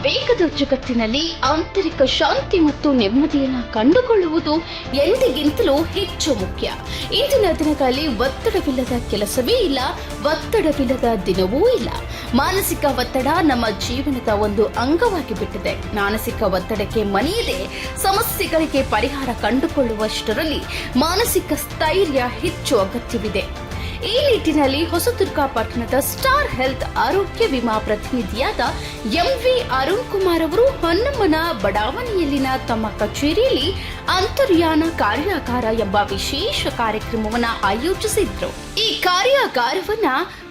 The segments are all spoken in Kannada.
ವೇಗದ ಜಗತ್ತಿನಲ್ಲಿ ಆಂತರಿಕ ಶಾಂತಿ ಮತ್ತು ನೆಮ್ಮದಿಯನ್ನು ಕಂಡುಕೊಳ್ಳುವುದು ಎಂದಿಗಿಂತಲೂ ಹೆಚ್ಚು ಮುಖ್ಯ. ಇಂದಿನ ದಿನಗಳಲ್ಲಿ ಒತ್ತಡವಿಲ್ಲದ ಕೆಲಸವೇ ಇಲ್ಲ, ಒತ್ತಡವಿಲ್ಲದ ದಿನವೂ ಇಲ್ಲ. ಮಾನಸಿಕ ಒತ್ತಡ ನಮ್ಮ ಜೀವನದ ಒಂದು ಅಂಗವಾಗಿ ಬಿಟ್ಟಿದೆ. ಮಾನಸಿಕ ಒತ್ತಡಕ್ಕೆ ಮನೆಯದೆ ಸಮಸ್ಯೆಗಳಿಗೆ ಪರಿಹಾರ ಕಂಡುಕೊಳ್ಳುವಷ್ಟರಲ್ಲಿ ಮಾನಸಿಕ ಸ್ಥೈರ್ಯ ಹೆಚ್ಚು ಅಗತ್ಯವಿದೆ. ಈ ನಿಟ್ಟಿನಲ್ಲಿ ಹೊಸದುರ್ಗ ಪಟ್ಟಣದ ಸ್ಟಾರ್ ಹೆಲ್ತ್ ಆರೋಗ್ಯ ವಿಮಾ ಪ್ರತಿನಿಧಿಯಾದ ಎಂವಿ ಅರುಣ್ ಕುಮಾರ್ ಅವರು ಹೊನ್ನಮ್ಮನ ಬಡಾವಣೆಯಲ್ಲಿನ ತಮ್ಮ ಕಚೇರಿಯಲ್ಲಿ ಅಂತರ್ಯಾನ ಕಾರ್ಯಾಗಾರ ಎಂಬ ವಿಶೇಷ ಕಾರ್ಯಕ್ರಮವನ್ನು ಆಯೋಜಿಸಿದ್ರು. ಈ ಕಾರ್ಯಾಗಾರವನ್ನ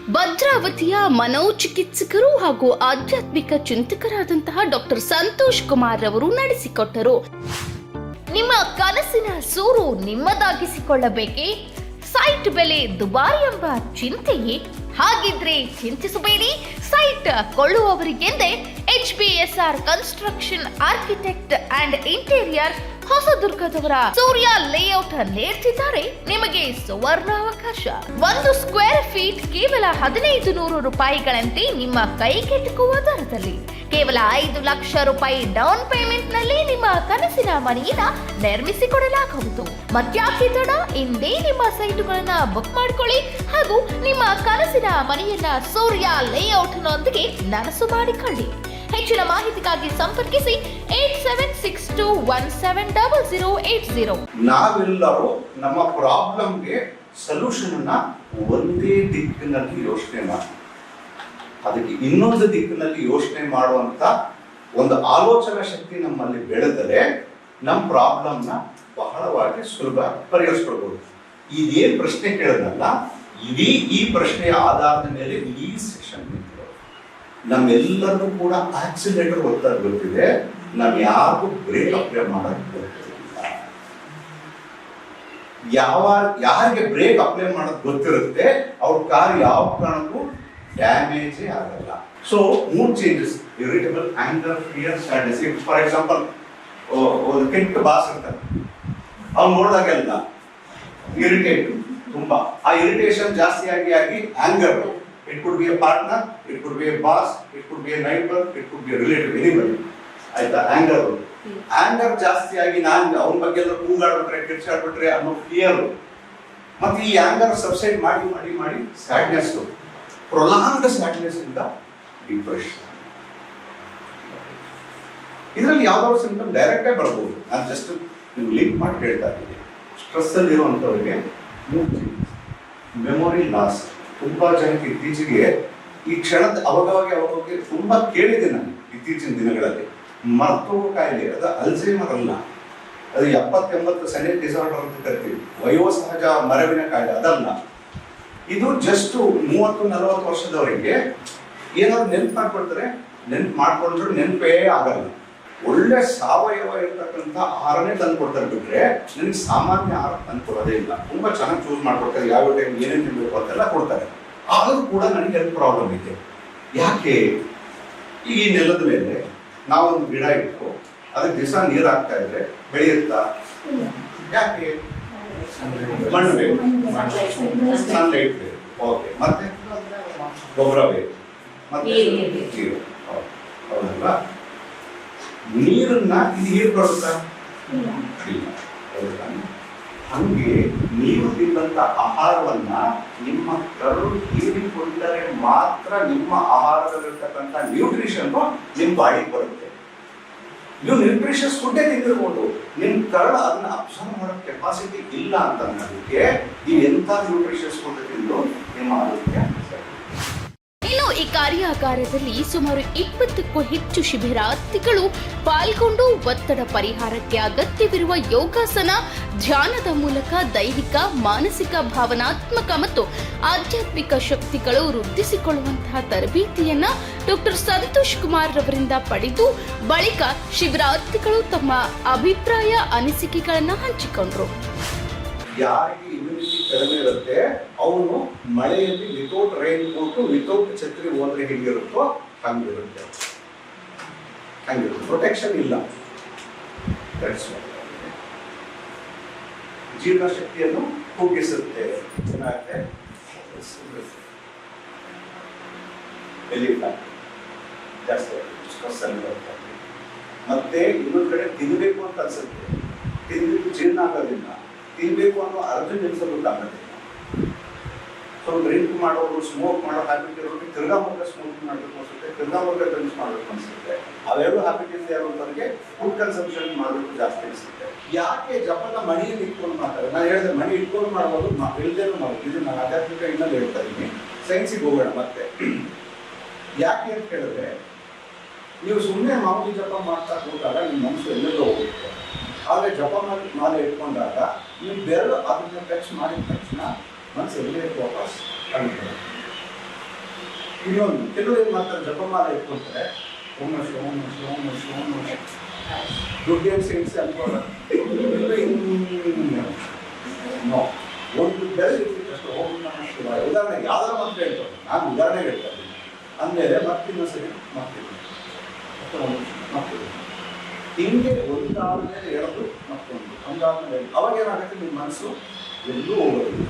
ಭದ್ರಾವತಿಯ ಮನೋಚಿಕಿತ್ಸಕರು ಹಾಗೂ ಆಧ್ಯಾತ್ಮಿಕ ಚಿಂತಕರಾದಂತಹ ಡಾಕ್ಟರ್ ಸಂತೋಷ್ ಕುಮಾರ್ ಅವರು ನಡೆಸಿಕೊಟ್ಟರು. ನಿಮ್ಮ ಕನಸಿನ ಸೂರು ನಿಮ್ಮದಾಗಿಸಿಕೊಳ್ಳಬೇಕೇ? ಸೈಟ್ ಬೆಲೆ ದುಬಾರಿ ಎಂಬ ಚಿಂತೆಯೇ? ಹಾಗಿದ್ರೆ ಚಿಂತಿಸಬೇಡಿ. Site ಕೊಳ್ಳುವವರಿಗೆಂದೇ H B S R construction architect and interior ಹೊಸದುರ್ಗದವರ Surya layout ನೇರ್ತಿದ್ದಾರೆ ನಿಮಗೆ ಸುವರ್ಣ ಅವಕಾಶ ಒಂದು ಸ್ಕ್ವೇರ್ ಫೀಟ್ ಕೇವಲ ಹದಿನೈದು ನೂರು ರೂಪಾಯಿಗಳಂತೆ ನಿಮ್ಮ ಕೈಗೆಟುಕುವ ದರದಲ್ಲಿ. ಕೇವಲ ಐದು ಲಕ್ಷ ರೂಪಾಯಿ ಡೌನ್ ಪೇಮೆಂಟ್ನಲ್ಲಿ ನಿಮ್ಮ ಕನಸಿನ ಮನೆಯನ್ನ ನಿರ್ಮಿಸಿಕೊಡಲಾಗುವುದು. ಮತ್ಯಾಕೆ ತಡ ಇಂದೇ ನಿಮ್ಮ ಸೈಟುಗಳನ್ನ ಬುಕ್ ಮಾಡಿಕೊಳ್ಳಿ ಹಾಗೂ ನಿಮ್ಮ ಕನಸಿನ ಮನೆಯನ್ನ ಸೂರ್ಯ ಲೇಔಟ್ ನೊಂದಿಗೆ ನನಸು ಮಾಡಿಕೊಳ್ಳಿ. ಹೆಚ್ಚಿನ ಮಾಹಿತಿಗಾಗಿ ಸಂಪರ್ಕಿಸಿ eight seven six two one seven double zero eight zero. ನಾವೆಲ್ಲರೂ ನಮ್ಮ ಪ್ರಾಬ್ಲಮ್ಗೆ ಸೊಲ್ಯೂಷನ್ ಅನ್ನ ಒಂದೇ ದಿಕ್ಕಿನಲ್ಲಿ ಯೋಚನೆ ಮಾಡಿ ಅದಕ್ಕೆ ಇನ್ನೊಂದು ದಿಕ್ಕಿನಲ್ಲಿ ಯೋಚನೆ ಮಾಡುವಂತ ಒಂದು ಆಲೋಚನಾ ಶಕ್ತಿ ನಮ್ಮಲ್ಲಿ ಬೆಳೆದರೆ ನಮ್ಮ ಪ್ರಾಬ್ಲಮ್ನ ಬಹಳವಾಗಿ ಸುಲಭ ಪರಿಹರಿಸ್ಕೊಳ್ಬಹುದು ಇದೇನ್ ಪ್ರಶ್ನೆ ಕೇಳಿದ್ನಲ್ಲ, ಇಡೀ ಈ ಪ್ರಶ್ನೆಯ ಆಧಾರದ ಮೇಲೆ ಈ ಸೆಷನ್ ನಮ್ಮೆಲ್ಲರಿಗೂ ಕೂಡ ಆಕ್ಸಿಲೇಟರ್ ಒತ್ತಡ ಗೊತ್ತಿದೆ. ನಾವ್ ಯಾರಿಗೂ ಬ್ರೇಕ್ ಅಪ್ಲೈ ಮಾಡೋದು ಯಾವ, ಯಾರಿಗೆ ಬ್ರೇಕ್ ಅಪ್ಲೈ ಮಾಡೋದು ಗೊತ್ತಿರುತ್ತೆ, ಅವ್ರ ಕಾರ್ ಯಾವ ಕಾರಣಕ್ಕೂ ಡ್ಯಾಮೇಜೇ ಆಗಲ್ಲ. So mood changes irritable anger fear sadness for example ಒಂದು ಕೆಟ್ಟ ಬಾಸ್ ಇರ್ತಾರೆ. ಅವ್ನು ನೋಡಿದಾಗೆಲ್ಲ ಇರಿಟೇಟ್ ತುಂಬಾ. ಆ ಇರಿಟೇಷನ್ ಜಾಸ್ತಿ ಆಗಿ ಆಗಿ anger it could be a it it could be a it it could be a it it could be relative anybody. ಆಯ್ತಾ? ಆಂಗರ್ ಆಂಗರ್ ಜಾಸ್ತಿ ಆಗಿ ನಾನು ಅವನ ಬಗ್ಗೆ ಎಲ್ಲ ಕೂಗಾಡ್ಬಿಟ್ರೆ, ಕಿರ್ಚಾಡ್ಬಿಟ್ರೆ ಅನ್ನೋ ಫಿಯರ್ ಮತ್ತೆ ಈ ಆಂಗರ್ ಸಬ್ಸೈಡ್ ಮಾಡಿ ಮಾಡಿ ಮಾಡಿ ಸ್ಯಾಡ್ನೆಸ್ ಪ್ರೊಲಾಂಗ್ ಸ್ಯಾಡ್ನೆಸ್ ಇಂದ ಡಿಪ್ರೆಷನ್ ಇದರಲ್ಲಿ ಯಾವ್ದಾದ್ರು ಸಿಂಟಮ್ ಡೈರೆಕ್ಟೇ ಬರ್ಬೋದು. ನಾನು ಜಸ್ಟ್ ನೀವು ಲಿಂಕ್ ಮಾಡಿ ಹೇಳ್ತಾ ಇದ್ದೀನಿ. ಸ್ಟ್ರೆಸ್ ಅಲ್ಲಿ ಇರುವಂತವರಿಗೆ ಮೆಮೊರಿ ಲಾಸ್ ತುಂಬಾ ಜನಕ್ಕೆ ಇತ್ತೀಚೆಗೆ ಈ ಕ್ಷಣದ ಅವಾಗ ಅವಾಗ ತುಂಬಾ ಕೇಳಿದೆ ನಾನು ಇತ್ತೀಚಿನ ದಿನಗಳಲ್ಲಿ. ಮರ್ತೋಗ ಕಾಯಿಲೆ, ಅದು ಅಲ್ಝೈಮರ್ ಅಲ್ಲ. ಅದು ಎಪ್ಪತ್ತೆಂಬತ್ತು ಸೆನೆಟ್ ಡಿಸಾರ್ಡರ್ ಅಂತ ಕರಿತೀವಿ. ವಯೋಸಹಜ ಮರವಿನ ಕಾಯಿಲೆ, ಅದಲ್ಲ. ಇದು ಜಸ್ಟ್ ಮೂವತ್ತು, ನಲವತ್ತು ವರ್ಷದವರಿಗೆ ಏನಾದ್ರು ನೆನ್ಪು ಮಾಡ್ಕೊಳ್ತಾರೆ ನೆನ್ಪು ಮಾಡ್ಕೊಂಡ್ರು ನೆನಪೇ ಆಗಲ್ಲ. ಒಳ್ಳೆ ಸಾವಯವ ಇರತಕ್ಕಂಥ ಆಹಾರನೇ ತಂದು ಕೊಡ್ತಾರೆ ಬಿಟ್ರೆ ನನಗೆ ಸಾಮಾನ್ಯ ಆಹಾರ ತಂದು ಕೊಡೋದೇ ಇಲ್ಲ. ತುಂಬಾ ಚೆನ್ನಾಗಿ ಚೂಸ್ ಮಾಡ್ಕೊಡ್ತಾರೆ ಯಾವ ಟೈಮ್ ಏನೇನು ತಿನ್ಬೇಕು ಅಂತೆಲ್ಲ ಕೊಡ್ತಾರೆ. ಆದರೂ ಕೂಡ ನನಗೆ ಹೆಲ್ತ್ ಪ್ರಾಬ್ಲಮ್ ಇದೆ ಯಾಕೆ? ಈ ನೆಲದ ಮೇಲೆ ನಾವೊಂದು ಗಿಡ ಇಟ್ಟು ಅದಕ್ಕೆ ದಿವಸ ನೀರು ಹಾಕ್ತಾ ಇದ್ರೆ ಬೆಳೆಯುತ್ತಾ? ಯಾಕೆ? ಮಣ್ಣು ಬೇಕು. ಸನ್ಲೈಟ್ ಬೇಕು. ಓಕೆ ಮತ್ತೆ? ಗೊಬ್ಬರ ಬೇಕು. ಮತ್ತೆ? ನೀರು. ಹೌದಲ್ವಾ? ನೀರನ್ನ ಇದು ಹೀರ್ ಬರುತ್ತಾ ಇಲ್ಲ? ಹಂಗೆ ನೀವು ತಿಂದಂತ ಆಹಾರವನ್ನ ನಿಮ್ಮ ಕರು ಹೀರಿಕೊಂಡರೆ ಮಾತ್ರ ನಿಮ್ಮ ಆಹಾರದಲ್ಲಿರ್ತಕ್ಕಂಥ ನ್ಯೂಟ್ರಿಷನ್ ನಿಮ್ಮ ಬಾಡಿಗೆ ಬರುತ್ತೆ. ನೀವು ನ್ಯೂಟ್ರಿಷಸ್ ಫುಡ್ಡೇ ತಿಂದಿರ್ಬೋದು. ನಿಮ್ಮ ಕರಳು ಅದನ್ನ ಅಬ್ಸರ್ವ್ ಮಾಡೋ ಕೆಪಾಸಿಟಿ ಇಲ್ಲ ಅಂತ ಅನ್ನೋದಕ್ಕೆ ನೀವು ಎಂತ ನ್ಯೂಟ್ರಿಷಸ್ ಫುಡ್ ತಿಂದು ನಿಮ್ಮ ಆರೋಗ್ಯ ಈ ಕಾರ್ಯಾಗಾರದಲ್ಲಿ ಸುಮಾರು ಇಪ್ಪತ್ತಕ್ಕೂ ಹೆಚ್ಚು ಶಿಬಿರಾರ್ಥಿಗಳು ಪಾಲ್ಗೊಂಡು ಒತ್ತಡ ಪರಿಹಾರಕ್ಕೆ ಅಗತ್ಯವಿರುವ ಯೋಗಾಸನ, ಧ್ಯಾನದ ಮೂಲಕ ದೈಹಿಕ, ಮಾನಸಿಕ ಭಾವನಾತ್ಮಕ ಮತ್ತು ಆಧ್ಯಾತ್ಮಿಕ ಶಕ್ತಿಗಳು ವೃದ್ಧಿಸಿಕೊಳ್ಳುವಂತಹ ತರಬೇತಿಯನ್ನ ಡಾಕ್ಟರ್ ಸಂತೋಷ್ ಕುಮಾರ್ ರವರಿಂದ ಪಡೆದು ಬಳಿಕ ಶಿಬಿರಾರ್ಥಿಗಳು ತಮ್ಮ ಅಭಿಪ್ರಾಯ, ಅನಿಸಿಕೆಗಳನ್ನ ಹಂಚಿಕೊಂಡ್ರು. ಯಾರಿಗೆ ಕಡಿಮೆ ಅವನು ಮಳೆಯಲ್ಲಿ ವಿತೌಟ್ ರೈನ್ ಕೋಟ್ ವಿತೌಟ್ ಛತ್ರಿ ಹೋದ್ರೆ ಹೇಗಿರುತ್ತೋ ಹಂಗಿರುತ್ತೆ. ಹಂಗಿರುತ್ತೆ. ಪ್ರೊಟೆಕ್ಷನ್ ಇಲ್ಲ. ಜೀರ್ಣ ಶಕ್ತಿಯನ್ನು ಜೀರ್ಣಶಕ್ತಿಯನ್ನು ಕುಗ್ಗಿಸುತ್ತೆ ಏನಾಗುತ್ತೆ ಜಾಸ್ತಿ ಮತ್ತೆ ಇನ್ನೊಂದ್ ಕಡೆ ತಿನ್ನಬೇಕು ಅಂತ ಅನ್ಸುತ್ತೆ. ತಿಂದು ಜೀರ್ಣ ಆಗೋದಿಲ್ಲ. ತಿನ್ಬೇಕು ಅನ್ನೋ ಅರ್ಧ ನಿಲ್ಸಲು ಗೊತ್ತಾಗುತ್ತೆ ಸೊ ಡ್ರಿಂಕ್ ಮಾಡೋರು ಸ್ಮೋಕ್ ಮಾಡೋ ಹ್ಯಾಬಿಟ್ ಇರೋರಿಗೆ ತಿರ್ಗಾ ಸ್ಮೋಕ್ ಮಾಡಬೇಕು ಅನ್ಸುತ್ತೆ, ತಿರ್ಗಾ ಮುಖ ಡ್ರಿಂಕ್ಸ್ ಮಾಡಬೇಕು ಅನ್ಸುತ್ತೆ. ಅವೆರಡು ಹ್ಯಾಬಿಟ್ ಇರೋಂಥವ್ರಿಗೆ ಫುಡ್ ಕನ್ಸಂಪ್ಷನ್ ಮಾಡಬೇಕು ಜಾಸ್ತಿ ಅನಿಸುತ್ತೆ. ಯಾಕೆ ಜಪದ ಮಣಿಯಲ್ಲಿ ಇಟ್ಕೊಂಡು ಮಾಡ್ತಾರೆ? ನಾನು ಹೇಳಿದೆ, ಮಣಿ ಇಟ್ಕೊಂಡು ಮಾಡ್ಬೋದು ಇಲ್ಲದೇನು ಮಾಡ್ಬೋದು. ಇದು ನಾನು ಆಧ್ಯಾತ್ಮಿಕ ಇನ್ನೊಂದು ಹೇಳ್ತಾ ಇದ್ದೀನಿ. ಸೈನ್ಸಿಗೆ ಹೋಗೋಣ ಮತ್ತೆ. ಯಾಕೆ ಅಂತ ಹೇಳಿದ್ರೆ ನೀವು ಸುಮ್ಮನೆ ಮಾಮೂಲಿ ಜಪ ಮಾಡ್ತಾ ಹೋದಾಗ ನಿಮ್ಮ ಮನಸ್ಸು ಎಲ್ಲೆಲ್ಲೋ ಹೋಗುತ್ತೆ. ಆದರೆ ಜಪ ಮಾಡಿ ಮಾಲೆ ಇಟ್ಕೊಂಡಾಗ ನೀವು ಬೆರಳು ಅದನ್ನು ಟಚ್ ಮಾಡಿದ ತಕ್ಷಣ ಮನಸ್ಸು ಎಲ್ಲೇ ವಾಪಸ್ ಕಂಡುಬರುತ್ತೆ ಇನ್ನೊಂದು, ಕೆಲವರು ಏನು ಮಾಡ್ತಾರೆ, ಜಪಮಾಲೆ ಇಟ್ಕೊಳ್ತಾರೆ ಓಮ ಓಮ ಓಮ ಓಮ ದುಡ್ಡು ಸೇರಿಸಿ ಅನ್ಕೊಳ್ಳೋ ಒಂದು ಇರ್ತಿದ್ದಷ್ಟು ಓಂ ನಮಃ ಶಿವಾಯ. ಉದಾಹರಣೆ ಯಾವ್ದಾರ ಮಂತ್ರ ಹೇಳ್ತಾರೆ. ನಾನು ಉದಾಹರಣೆ ಹೇಳ್ತಾ ಇದ್ದೀನಿ. ಅಂದಮೇಲೆ ಮತ್ತಿನ್ನೊಂದು ಸರಿ ಮಾಡ್ತಿದ್ದೀನಿ ಮತ್ತೆ ಒಂದು ಹಿಂಗೆ ಒಂದಾದ್ಮೇಲೆ ಹೇಳೋದು ಮತ್ತೊಂದು ಒಂದಾದ್ಮೇಲೆ. ಅವಾಗ ಏನಾಗುತ್ತೆ ನಿಮ್ಮ ಮನಸ್ಸು ಎಲ್ಲೂ ಹೋಗೋದಿಲ್ಲ.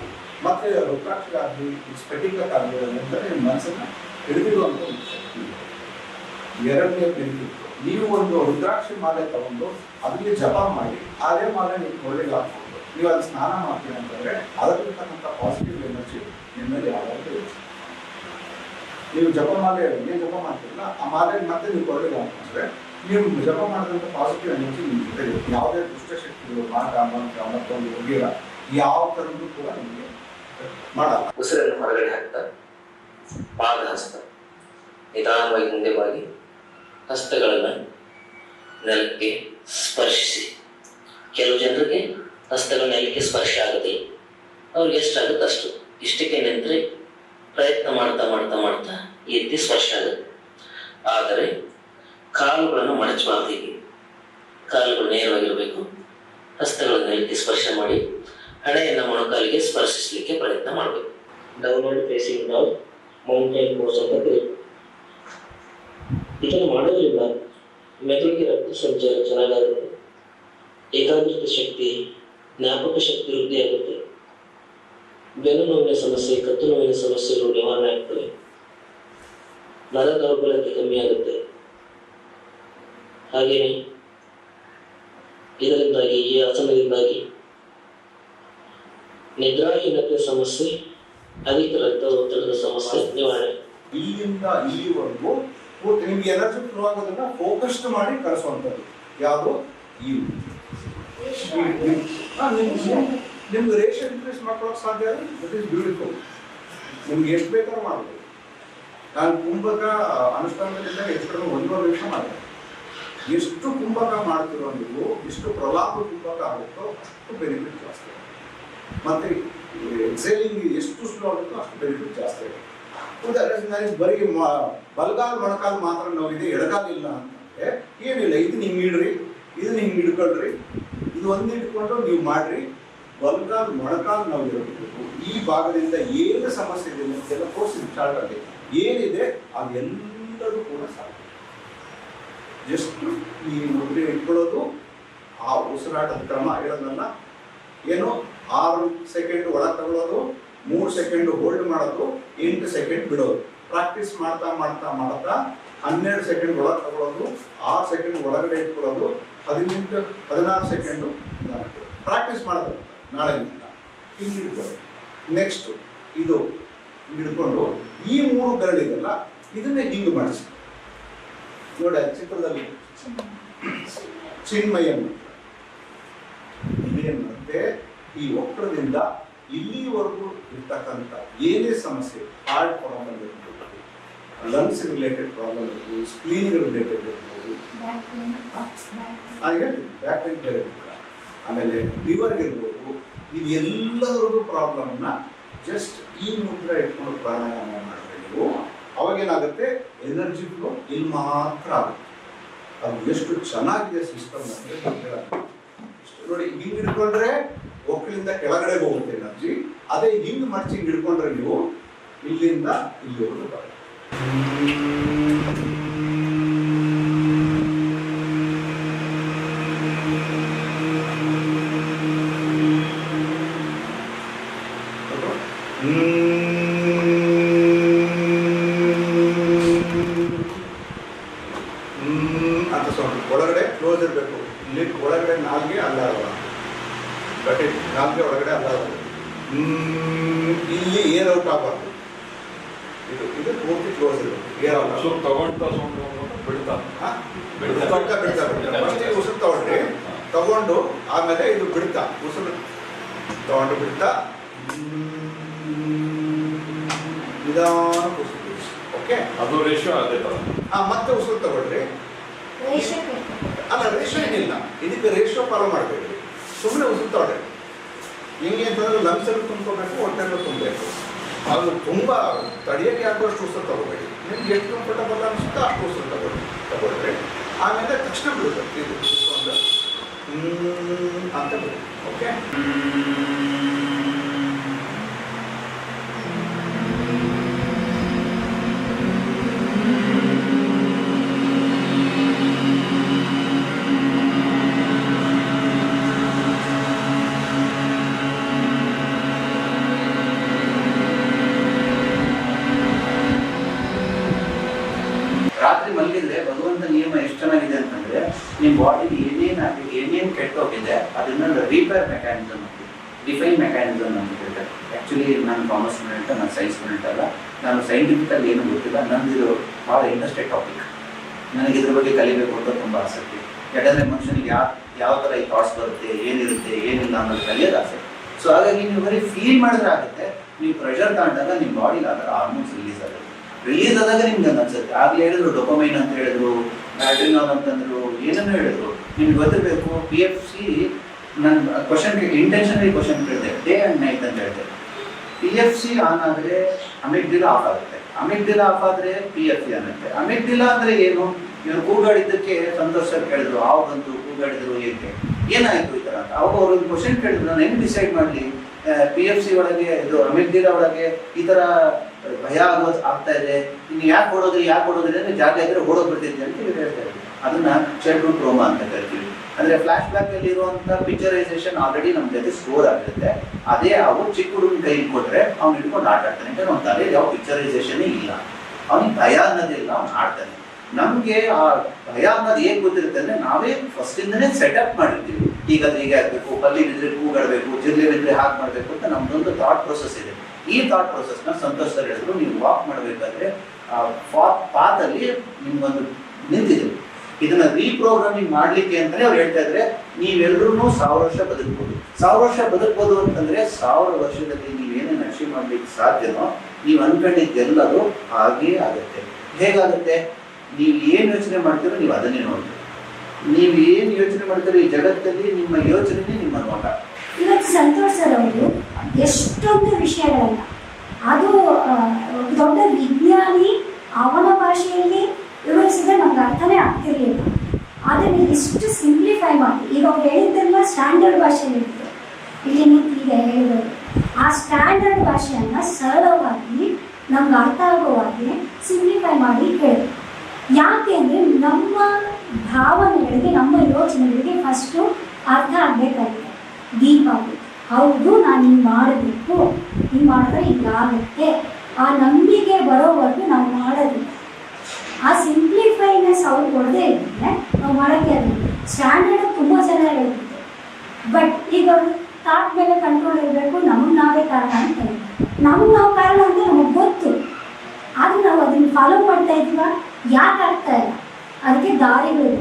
ಮತ್ತೆ ರುದ್ರಾಕ್ಷಿಗಾಗಲಿ ಸ್ಫಟಿಕಕ್ಕಾಗಲಿ ಅಂತ ನಿಮ್ಮ ಮನಸ್ಸನ್ನ ಹಿಡಿದಿರುವಂಥ ಒಂದು ಶಕ್ತಿ ಎರಡನೇ ಬೆನಿಫಿಟ್ ನೀವು ಒಂದು ರುದ್ರಾಕ್ಷಿ ಮಾಲೆ ತಗೊಂಡು ಅದಕ್ಕೆ ಜಪ ಮಾಡಿ, ಅದೇ ಮಾಲೆ ನೀವು ಒಳ್ಳೆಗೆ ಹಾಕ್ಬೋದು ನೀವು ಅಲ್ಲಿ ಸ್ನಾನ ಮಾಡ್ತೀರಿ ಅಂತಂದ್ರೆ ಅದರಲ್ಲಿರ್ತಕ್ಕಂಥ ಪಾಸಿಟಿವ್ ಎನರ್ಜಿ ನಿಮ್ಮಲ್ಲಿ ಮೇಲೆ ಯಾವಾಗಲೂ ನೀವು ಜಪ ಮಾಲೆ ಏನು ಜಪ ಮಾಡ್ತೀರಲ್ಲ, ಆ ಮಾಲೆ ಮತ್ತೆ ನೀವು ಕೊರಳಿಗೆ ಹಾಕೊಂಡ್ರೆ ನೀವು ಜಪ ಮಾಡಿದಂಥ ಪಾಸಿಟಿವ್ ಎನರ್ಜಿ ಇರುತ್ತೆ ಯಾವುದೇ ದುಷ್ಟಶಕ್ತಿಗಳು ಮಾಟ ಮಂತ್ರ ಮತ್ತೊಂದು ವಗೇರ ಯಾವ ಥರದ್ದು ಕೂಡ ನಿಮಗೆ ಮಾಡಲ್ಲ. ಉಸಿರನ್ನು ಹೊರಗಡೆ ಹಾಕ್ತಾ ಪಾದ ಹಸ್ತ ನಿಧಾನವಾಗಿ ಮುಂದೆ ಬಾಗಿ ಹಸ್ತಗಳನ್ನು ನೆಲಕ್ಕೆ ಸ್ಪರ್ಶಿಸಿ. ಕೆಲವು ಜನರಿಗೆ ಹಸ್ತಗಳ ನೆಲಕ್ಕೆ ಸ್ಪರ್ಶ ಆಗುತ್ತೆ ಅವ್ರಿಗೆ ಎಷ್ಟಾಗುತ್ತೆ ಅಷ್ಟು ಇಷ್ಟಕ್ಕೆ ನಿಂತರೆ ಪ್ರಯತ್ನ ಮಾಡ್ತಾ ಮಾಡ್ತಾ ಮಾಡ್ತಾ ಎದ್ದು ಸ್ಪರ್ಶ ಆಗುತ್ತೆ. ಆದರೆ ಕಾಲುಗಳನ್ನು ಮಡಚಬಾರ್ದು. ಕಾಲುಗಳು ನೇರವಾಗಿರಬೇಕು. ಹಸ್ತಗಳನ್ನು ರೀತಿ ಸ್ಪರ್ಶ ಮಾಡಿ ಹಣೆಯನ್ನು ಮೊಣಕಾಲಿಗೆ ಸ್ಪರ್ಶಿಸಲಿಕ್ಕೆ ಪ್ರಯತ್ನ ಮಾಡಬೇಕು. ಡೌನ್ವರ್ಡ್ ಫೇಸಿಂಗ್ ನಾವು ಮೌಂಟೇನ್ ಕೋರ್ಸ್ ಅಂತ ಕರೀತೀವಿ ಇದನ್ನು ಮಾಡೋದ್ರಿಂದ ಮೆದುಳಿಗೆ ರಕ್ತ ಸಂಚಾರ ಚೆನ್ನಾಗಾಗುತ್ತೆ. ಏಕಾಗ್ರತೆ ಶಕ್ತಿ, ಜ್ಞಾಪಕ ಶಕ್ತಿ ವೃದ್ಧಿಯಾಗುತ್ತೆ ಬೆನ್ನು ನೋವಿನ ಸಮಸ್ಯೆ ಕತ್ತು ನೋವಿನ ಸಮಸ್ಯೆಗಳು ನಿವಾರಣೆ ಆಗ್ತವೆ. ನರ ದೌರ್ಬಲ್ಯತೆ ಕಮ್ಮಿ ಹಾಗೆಯೇ ಇದರಿಂದಾಗಿ ಈ ಆಸನದಿಂದಾಗಿ ನಿದ್ರಾಹೀನತೆ ಸಮಸ್ಯೆ ಅಧಿಕ ರಕ್ತದೊತ್ತಡದ ಸಮಸ್ಯೆ ನಿವಾರಣೆ. ಇಲ್ಲಿಂದ ಇಲ್ಲಿವರೆಗೂ ನಿಮ್ಗೆ ಎನರ್ಜಿ ಫ್ಲೋ ಆಗೋದನ್ನ ಫೋಕಸ್ಡ್ ಮಾಡಿ ಕಳಿಸುವಂಥದ್ದು ಯಾವುದು? ಈ ನಿಮ್ಗೆ ರೇಷನ್ ಇನ್ಕ್ರೀಸ್ ಮಾಡ್ಕೊಳಕ್ ಸಾಧ್ಯ ಇಟ್ ಇಸ್ ಬ್ಯೂಟಿಫುಲ್ ನಿಮ್ಗೆ ಎಷ್ಟು ಬೇಕಾದ್ರೂ ಮಾಡ್ಬೋದು. ನಾನು ಕುಂಭಕ ಅನುಷ್ಠಾನದಲ್ಲಿ ಎಷ್ಟು ಒಂದು ಒಂದೂವರೆ ನಿಮಿಷ ಮಾಡಿದೆ. ಎಷ್ಟು ಕುಂಭಕ ಮಾಡ್ತಿರೋ ನೀವು, ಎಷ್ಟು ಪ್ರಲಾಪ ಕುಂಭಕ ಆಗುತ್ತೋ ಅಷ್ಟು ಬೆನಿಫಿಟ್ ಜಾಸ್ತಿ ಮತ್ತೆ ಎಕ್ಸೈಲಿಂಗ್ ಎಷ್ಟು ಸ್ಲೋ ಆಗುತ್ತೋ ಅಷ್ಟು ಬೆನಿಫಿಟ್ ಜಾಸ್ತಿ ಆಗುತ್ತೆ. ಉದಾಹರಣೆ ಬರೀ ಬಲಗಾಲ್ ಮೊಣಕಾಲ್ ಮಾತ್ರ ನೋವಿದೆ, ಎಡಗಾಲ್ ಇಲ್ಲ ಅಂತಂದ್ರೆ ಏನಿಲ್ಲ ಇದನ್ನ ಹಿಂಗೆ ಇಡ್ರಿ ಇದನ್ನ ಹಿಂಗೆ ಹಿಡ್ಕೊಳ್ರಿ, ಇದು ಒಂದು ಇಟ್ಕೊಂಡು ನೀವು ಮಾಡ್ರಿ, ಬಲಗಾಲ್ ಮೊಣಕಾಲ್ ನೋವಿರಬೇಕು ಈ ಭಾಗದಿಂದ ಏನು ಸಮಸ್ಯೆ ಇದೆ ಅಂತೆಲ್ಲ ಕೋರ್ಸ್ ಸ್ಟಾರ್ಟ್ ಆಗಿದೆ. ಏನಿದೆ ಅದೆಲ್ಲದೂ ಕೂಡ ಸಾಧ್ಯ. ಎಷ್ಟು ಈ ಮುದ್ರೆ ಇಟ್ಕೊಳ್ಳೋದು? ಆ ಉಸಿರಾಟದ ಕ್ರಮ ಹೇಳೋದನ್ನ ಏನು? ಆರು ಸೆಕೆಂಡ್ ಒಳ ತಗೊಳ್ಳೋದು, ಮೂರು ಸೆಕೆಂಡ್ ಹೋಲ್ಡ್ ಮಾಡೋದು, ಎಂಟು ಸೆಕೆಂಡ್ ಬಿಡೋದು. ಪ್ರಾಕ್ಟೀಸ್ ಮಾಡ್ತಾ ಮಾಡ್ತಾ ಮಾಡ್ತಾ ಹನ್ನೆರಡು ಸೆಕೆಂಡ್ ಒಳಗೆ ತಗೊಳ್ಳೋದು, ಆರು ಸೆಕೆಂಡ್ ಒಳಗಡೆ ಇಟ್ಕೊಳ್ಳೋದು, ಹದಿನೆಂಟು, ಹದಿನಾರು ಸೆಕೆಂಡು ಪ್ರಾಕ್ಟೀಸ್ ಮಾಡೋದು ನಾಳೆ ಹಿಂಗೆ ಹಿಡ್ಕೊಳ್ಳೋದು ನೆಕ್ಸ್ಟ್ ಇದು ಹಿಂಗಿಡ್ಕೊಂಡು ಈ ಮೂರು ಬೆರಳಿದೆಲ್ಲ ಇದನ್ನೇ ಹಿಂಗೆ ಮಾಡಿಸಿ ನೋಡಿ ಚಿತ್ರದಲ್ಲಿ ಚಿನ್ಮಯನ್. ಇದೇನಂತೆ ಈ ವಕ್ರದಿಂದ ಇಲ್ಲಿವರೆಗೂ ಇರ್ತಕ್ಕಂಥ ಏನೇ ಸಮಸ್ಯೆ ಹಾರ್ಟ್ ಪ್ರಾಬ್ಲಮ್ ಇರ್ಬೋದು ಲಂಗ್ಸ್ ರಿಲೇಟೆಡ್ ಪ್ರಾಬ್ಲಮ್ ಇರ್ಬೋದು ಸ್ಕ್ರೀನ್ ರಿಲೇಟೆಡ್ ಇರ್ಬೋದು. ಬ್ಯಾಕ್ ಪೇನ್ ಬೇರೆ. ಆಮೇಲೆ ಲಿವರ್ ಇರ್ಬೋದು ಇದು ಎಲ್ಲದರದ್ದು ಪ್ರಾಬ್ಲಮ್ನ ಜಸ್ಟ್ ಈ ಮುದ್ರ ಇಟ್ಕೊಂಡು ಪ್ರಾಣಾಯಾಮ ಮಾಡಿದ್ರೆ ನೀವು ಅವಾಗೇನಾಗುತ್ತೆ? ಎನರ್ಜಿ ಫ್ಲೋ ಇಲ್ಲಿ ಮಾತ್ರ ಆಗುತ್ತೆ. ಅದು ಎಷ್ಟು ಚೆನ್ನಾಗಿದೆ ಸಿಸ್ಟಮ್ ಅಂದ್ರೆ ನೋಡಿ, ಹಿಂಗ್ ಹಿಡ್ಕೊಂಡ್ರೆ ಒಕ್ಕಲಿಂದ ಕೆಳಗಡೆ ಹೋಗುತ್ತೆ ಎನರ್ಜಿ ಅದೇ ಹಿಂಗ್ ಹಿಂಗ್ ಹಿಡ್ಕೊಂಡ್ರೆ ನೀವು ಇಲ್ಲಿಂದ ಇಲ್ಲಿವರೆಗೂ ಬರುತ್ತೆ ಹ್ಮ್, ಇಲ್ಲಿ ಏರ್ ಔಟ್ ಆಗಬಾರ್ದು ಇದು ಇದು ಪೂರ್ತಿ ಕ್ಲೋಸ್ ಇರಬೇಕು ಏರ್ ಔಟ್ ಸೊ ತಗೊಂಡ ಬಿಡ್ತಾ ಬಿಡ್ತಾ ಬಿಡ್ತಾ ಬಿಡ್ತಾ ಫಸ್ಟ್ ಉಸಿರು ತಗೊಂಡ್ರಿ ತಗೊಂಡು ಆಮೇಲೆ ಇದು ಬಿಡ್ತಾ ಉಸಿರು ತಗೊಂಡು ಬಿಡ್ತಾ. ನಿಧಾನ ಉಸಿರು ಓಕೆ ಅದು ರೇಷಿಯೋ ಅದೇ ತರ ಆ ಮತ್ತೆ ಉಸಿರು ತಗೊಳ್ರಿ. ಅಲ್ಲ ರೇಷೋ ಏನಿಲ್ಲ. ಇದಕ್ಕೆ ರೇಷೋ ಫಾಲೋ ಮಾಡಬೇಡಿ ಸುಮ್ಮನೆ ಉಸಿರು ತಗೊಳ್ರಿ. ಹೆಂಗೆ ಅಂತಂದ್ರೆ ಲಂಗ್ಸಲ್ಲಿ ತುಂಬ್ಕೋಬೇಕು ಹೊಟ್ಟೆಲ್ಲ ತುಂಬಬೇಕು. ಅದು ತುಂಬ ತಡೆಯೋಕ್ಕೆ ಆಗುವಷ್ಟು ಉಸಿರು ತಗೋಬೇಡಿ ನಿಮ್ಗೆ ಎಷ್ಟು ಕಂಫರ್ಟಬಲ್ ಅನಿಸುತ್ತೋ ಅಷ್ಟು ಉಸಿರು ತಗೊಳ್ಳಿ ತಗೊಳ್ರಿ. ಆಮೇಲೆ ತಕ್ಷಣ ಬಿಡಬೇಕು ಇದು ಇಟ್ಕೊಂಡು ಹ್ಮ್ ಅಂತ ಬಿಡಿ ಓಕೆ ರಾತ್ರಿ ಮಲಗಿದ್ರೆ ಭಗವಂತ ನಿಯಮ ಎಷ್ಟು ಚೆನ್ನಾಗಿದೆ ಅಂತಂದ್ರೆ ನಿಮ್ಮ ಬಾಡಿಲಿ ಏನೇನ್ ಆಗಿ ಏನೇನ್ ಕೆಟ್ಟೋಗಿದೆ ಅದನ್ನ ರಿಪೇರ್ ಮೆಕ್ಯಾನಿಸಮ್ ಡಿಫೈನ್ ಮೆಕ್ಯಾನಿಸಮ್ ಅಂತ ಹೇಳ್ತಾರೆ ಆಕ್ಚುಲಿ ನಾನು ಕಾಮರ್ಸ್ ಸ್ಟೂಡೆಂಟ್ ನಾನು ಸೈನ್ಸ್ ಸ್ಟೂಡೆಂಟ್ ಅಲ್ಲ ನಾನು ಸೈಂಟಿಫಿಕ್ ಅಲ್ಲಿ ಏನು ಗೊತ್ತಿಲ್ಲ ನಂದು ಭಾಳ ಇಂಟ್ರೆಸ್ಟೆಡ್ ಟಾಪಿಕ್ ನನಗೆ ಇದ್ರ ಬಗ್ಗೆ ಕಲಿಬೇಕು ಅಂತ ತುಂಬ ಆಸಕ್ತಿ. ಯಾಕಂದ್ರೆ ಮನುಷ್ಯನಿಗೆ ಯಾವ ಯಾವ ಥರ ಈ ಥಾಟ್ಸ್ ಬರುತ್ತೆ, ಏನಿರುತ್ತೆ, ಏನಿಲ್ಲ ಅನ್ನೋದು ಕಲಿಯೋದು ಆಸೆ. ಸೊ ಹಾಗಾಗಿ ನೀವು ಬರೀ ಫೀಲ್ ಮಾಡಿದ್ರೆ ಆಗುತ್ತೆ. ನೀವು ಪ್ರೆಷರ್ ತಗೊಂಡಾಗ ನಿಮ್ಮ ಬಾಡಿಲಿ ಆ ಹಾರ್ಮೋನ್ಸ್ ರಿಲೀಸ್ ಆಗುತ್ತೆ. ರಿಲೀಸ್ ಆದಾಗ ನಿಮ್ಗೆ ಅನ್ಸುತ್ತೆ ಆಗ್ಲೇ ಹೇಳಿದ್ರು ಡೊಕೊಮೈನ್ ಅಂತ ಹೇಳಿದ್ರು ಬ್ಯಾಟ್ರಿನಾಲ್ ಅಂತಂದ್ರು ಏನನ್ನೂ ಹೇಳಿದ್ರು. ನಿಮ್ಗೆ ಗೊತ್ತಿರಬೇಕು ಪಿ ಎಫ್ ಸಿ ನನ್ನ ಕ್ವಶನ್ ಇಂಟೆನ್ಷನರಿ ಕ್ವಶನ್ ಕೇಳಿದೆ ಡೇ ಆ್ಯಂಡ್ ನೈಟ್ ಅಂತ ಹೇಳಿದೆ. ಪಿ ಎಫ್ ಸಿ ಆನ್ ಆದರೆ ಅಮಿಗ್ಡಿಲ ಆಫ್ ಆಗುತ್ತೆ ಅಮಿಗ್ಡಿಲ ಆಫ್ ಆದರೆ ಪಿ ಎಫ್ ಸಿ ಅನ್ನತ್ತೆ ಅಮಿಗ್ಡಿಲ ಅಂದರೆ ಏನು? ಇವರು ಕೂಗಾಡಿದ್ದಕ್ಕೆ ಸಂತೋಷ ಕೇಳಿದ್ರು ಆವಾಗಂತೂ ಕೂಗಾಡಿದ್ರು ಏಕೆ? ಏನಾಯ್ತು ಈ ಥರ ಅಂತ. ಅವಾಗ ಅವ್ರೊಂದು ಕ್ವಶನ್ ಕೇಳಿದ್ರು. ನಾನು ಹೆಂಗ್ ಡಿಸೈಡ್ ಮಾಡಲಿ? ಪಿ ಎಫ್ ಸಿ ಒಳಗೆ, ಇದು ಅಮಿಗ್ಡಿಲ ಒಳಗೆ ಈ ಥರ ಭಯ ಆಗೋದು ಆಗ್ತಾ ಇದೆ. ಇನ್ನು ಯಾಕೆ ಓಡೋದ್ರಿ ಯಾಕೆ ಓಡೋದ್ರಿ ಅಂದ್ರೆ ಜಾಗ ಇದ್ರೆ ಓಡೋ ಬಿಡ್ತಿದ್ದೆ ಅಂತ ಇವ್ರು ಅದನ್ನ ಚೈಲ್ಡ್ಹುಡ್ ಟ್ರೋಮಾ ಅಂತ ಕರಿತೀವಿ. ಅಂದ್ರೆ ಫ್ಲಾಶ್ ಬ್ಯಾಕ್ ಅಲ್ಲಿ ಇರುವಂತ ಪಿಕ್ಚರೈಸೇಷನ್ ಆಲ್ರೆಡಿ ನಮ್ ಜೊತೆ ಸ್ಟೋರ್ ಆಗಿರುತ್ತೆ. ಅದೇ ಅವು ಚಿಕ್ಕ ಹುಡುಗನ ಕೈಲಿ ಕೊಟ್ರೆ ಅವ್ನು ಹಿಡ್ಕೊಂಡು ಆಟ ಆಡ್ತಾನೆ. ಯಾಕಂದ್ರೆ ಅವ್ನ ತಲೆಯಲ್ಲಿ ಯಾವ ಪಿಕ್ಚರೈಸೇಷನ್ ಇಲ್ಲ. ಅವ್ನಿಗೆ ಭಯ ಅನ್ನೋದಿಲ್ಲ ಅವ್ನು ಆಡ್ತಾನೆ. ನಮ್ಗೆ ಆ ಭಯ ಅನ್ನೋದು ಏನ್ ಗೊತ್ತಿರುತ್ತೆ ಅಂದ್ರೆ ನಾವೇ ಫಸ್ಟ್ ಇಂದನೇ ಸೆಟಪ್ ಮಾಡಿರ್ತೀವಿ. ಈಗ ಅದು ಹೀಗೆ ಆಗ್ಬೇಕು, ಪಲ್ಲಿ ಬಿದ್ರೆ ಕೂಗಾಡ್ಬೇಕು ಜಿರ್ಲೆ ಬಿದ್ರೆ ಹಾಗೆ ಮಾಡ್ಬೇಕು ಅಂತ ನಮ್ದೊಂದು ಥಾಟ್ ಪ್ರೊಸೆಸ್ ಇದೆ. ಈ ಥಾಟ್ ಪ್ರೊಸೆಸ್ನ ಸಂತೋಷ ಹೇಳಿದ್ರು, ನೀವು ವಾಕ್ ಮಾಡಬೇಕಾದ್ರೆ ಪಾತ್ ಅಲ್ಲಿ ನಿಮ್ಗೊಂದು ನಿಂತಿದೆ. ಇದನ್ನ ರೀಪ್ರೋಗ್ರಾಮಿಂಗ್ ಮಾಡ್ಲಿಕ್ಕೆ ಅಂತಾನೆ ಅವ್ರು ಹೇಳ್ತಾ ಇದ್ರೆ ನೀವೆಲ್ಲರೂ ಸಾವಿರ ವರ್ಷ ಬದುಕ್ಬೋದು. ಸಾವಿರ ವರ್ಷ ಬದುಕ್ಬೋದು ಅಂತಂದ್ರೆ ಸಾವಿರ ವರ್ಷದಲ್ಲಿ ನೀವೇನೇನು ಅಚೀವ್ ಮಾಡ್ಲಿಕ್ಕೆ ಸಾಧ್ಯನೋ, ನೀವು ಅನ್ಕೊಂಡಿದ್ದೆಲ್ಲರೂ ಹಾಗೇ ಆಗುತ್ತೆ. ಹೇಗಾಗುತ್ತೆ? ನೀವು ಏನು ಯೋಚನೆ ಮಾಡ್ತೀರೋ ನೀವು ಅದನ್ನೇ ನೋಡ್ತೀರಿ ನೀವು ಏನು ಯೋಚನೆ ಮಾಡ್ತೀರೋ ಈ ಜಗತ್ತಲ್ಲಿ ನಿಮ್ಮ ಯೋಚನೆನೇ ನಿಮ್ಮ ನೋಟ. ಇವತ್ತು ಸಂತೋಷ್ ಸರ್ ಅವರು ಎಷ್ಟೊಂದು ವಿಷಯಗಳನ್ನ. ಅದು ದೊಡ್ಡ ವಿಜ್ಞಾನಿ ಅವನ ಭಾಷೆಯಲ್ಲಿ ವಿವರಿಸಿದ್ರೆ ನಮ್ಗೆ ಅರ್ಥನೇ ಆಗ್ತಿರ್ಲಿಲ್ಲ. ಆದ್ರೆ ಇಷ್ಟು ಸಿಂಪ್ಲಿಫೈ ಮಾಡಿ, ಈಗ ಅವ್ರು ಹೇಳಿದ್ದೆಲ್ಲ ಸ್ಟ್ಯಾಂಡರ್ಡ್ ಭಾಷೆ ಇತ್ತು ಇಲ್ಲಿ ನಿಂತು ಈಗ ಹೇಳಿದರು ಆ ಸ್ಟ್ಯಾಂಡರ್ಡ್ ಭಾಷೆಯನ್ನು ಸರಳವಾಗಿ ನಮ್ಗೆ ಅರ್ಥ ಆಗೋ ಹಾಗೆ ಸಿಂಪ್ಲಿಫೈ ಮಾಡಿ ಹೇಳಿ. ಯಾಕೆ ಅಂದರೆ ನಮ್ಮ ಭಾವನೆಗಳಿಗೆ, ನಮ್ಮ ಯೋಚನೆಗಳಿಗೆ ಫಸ್ಟು ಅರ್ಥ ಆಗಬೇಕಾಗಿದೆ. ದೀಪಾವಳಿ, ಹೌದು ನಾನು ಹಿಂಗೆ ಮಾಡಬೇಕು, ಹಿಂಗೆ ಮಾಡಿದ್ರೆ ಹಿಂಗಾಗುತ್ತೆ ಆ ನಂಬಿಕೆ ಬರೋವರೆಗೂ ನಾವು ಮಾಡೋದಿಲ್ಲ. ಆ ಸಿಂಪ್ಲಿಫೈನ ಸೌಂಡ್ ಕೊಡದೇ ಇದ್ದರೆ ನಾವು ಮಾಡೋಕ್ಕೆ ಅದು ಸ್ಟ್ಯಾಂಡರ್ಡ್ ತುಂಬ ಜನ ಇರುತ್ತೆ ಬಟ್ ಈಗ ಥಾಟ್ ಮೇಲೆ ಕಂಟ್ರೋಲ್ ಇರಬೇಕು, ನಮಗೆ ನಾವೇ ಕಾರಣ ಅಂತ ನಮ್ಗೆ ನಾವು ಕಾರಣ ಅಂತ ನಮಗೆ ಗೊತ್ತು. ಆದ್ರೆ ನಾವು ಅದನ್ನು ಫಾಲೋ ಮಾಡ್ತಾ ಇದ್ವಾ? ಯಾಕೆ ಆಗ್ತಾ ಇಲ್ಲ? ಅದಕ್ಕೆ ದಾರಿಗಳು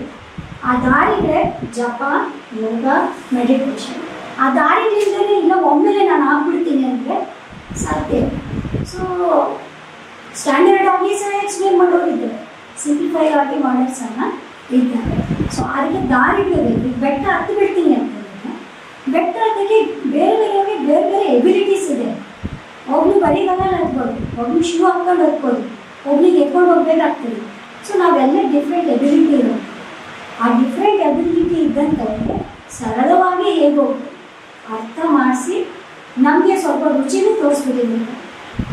ಆ ದಾರಿಗೆ ಜಪ, ಯೋಗ ಮೆಡಿಟೇಷನ್ ಆ ದಾರಿಗಳಿಂದಲೇ ಇಲ್ಲ ಒಮ್ಮೆಲೆ ನಾನು ಆಗ್ಬಿಡ್ತೀನಿ ಅಂದರೆ ಸಾಧ್ಯ ಸೊ ಸ್ಟ್ಯಾಂಡರ್ಡ್ ಆಗಿ ಸಹ ಎಕ್ಸ್ಪ್ಲೇನ್ ಮಾಡೋರಿದ್ದಾರೆ. ಸಿಂಪ್ಲಿಫೈ ಆಗಿ ಮಾಡೋರು ಸಹ ಇದ್ದಾರೆ. ಸೊ ಅದಕ್ಕೆ ದಾರಿ ಈಗ ಬೆಟ್ಟ ಹತ್ತಿ ಬಿಡ್ತೀನಿ ಅಂತಂದರೆ ಬೆಟ್ಟ ಹತ್ತಕ್ಕೆ ಬೇರೆ ಬೇರೆಯವ್ರಿಗೆ ಬೇರೆ ಬೇರೆ ಎಬಿಲಿಟೀಸ್ ಇದೆ. ಒಬ್ನು ಬರಿಗಾಲ ಹತ್ಬೋದು ಒಬ್ನು ಶೂ ಹಾಕ್ಕೊಂಡು ಹತ್ಬೋದು ಒಬ್ನಿಗೆ ಎತ್ಕೊಂಡು ಹೋಗ್ಬೇಕಾಗ್ತದೆ. ಸೊ ನಾವೆಲ್ಲ ಡಿಫ್ರೆಂಟ್ ಎಬಿಲಿಟಿ ಇರೋದು. ಆ ಡಿಫ್ರೆಂಟ್ ಎಬಿಲಿಟಿ ಇದ್ದಂಥವ್ರಿಗೆ ಸರಳವಾಗಿ ಹೇಗೆ ಅರ್ಥ ಮಾಡಿಸಿ ನಮಗೆ ಸ್ವಲ್ಪ ರುಚಿನೂ ತೋರಿಸ್ಬಿಟ್ಟಿದ್ದೀವಿ.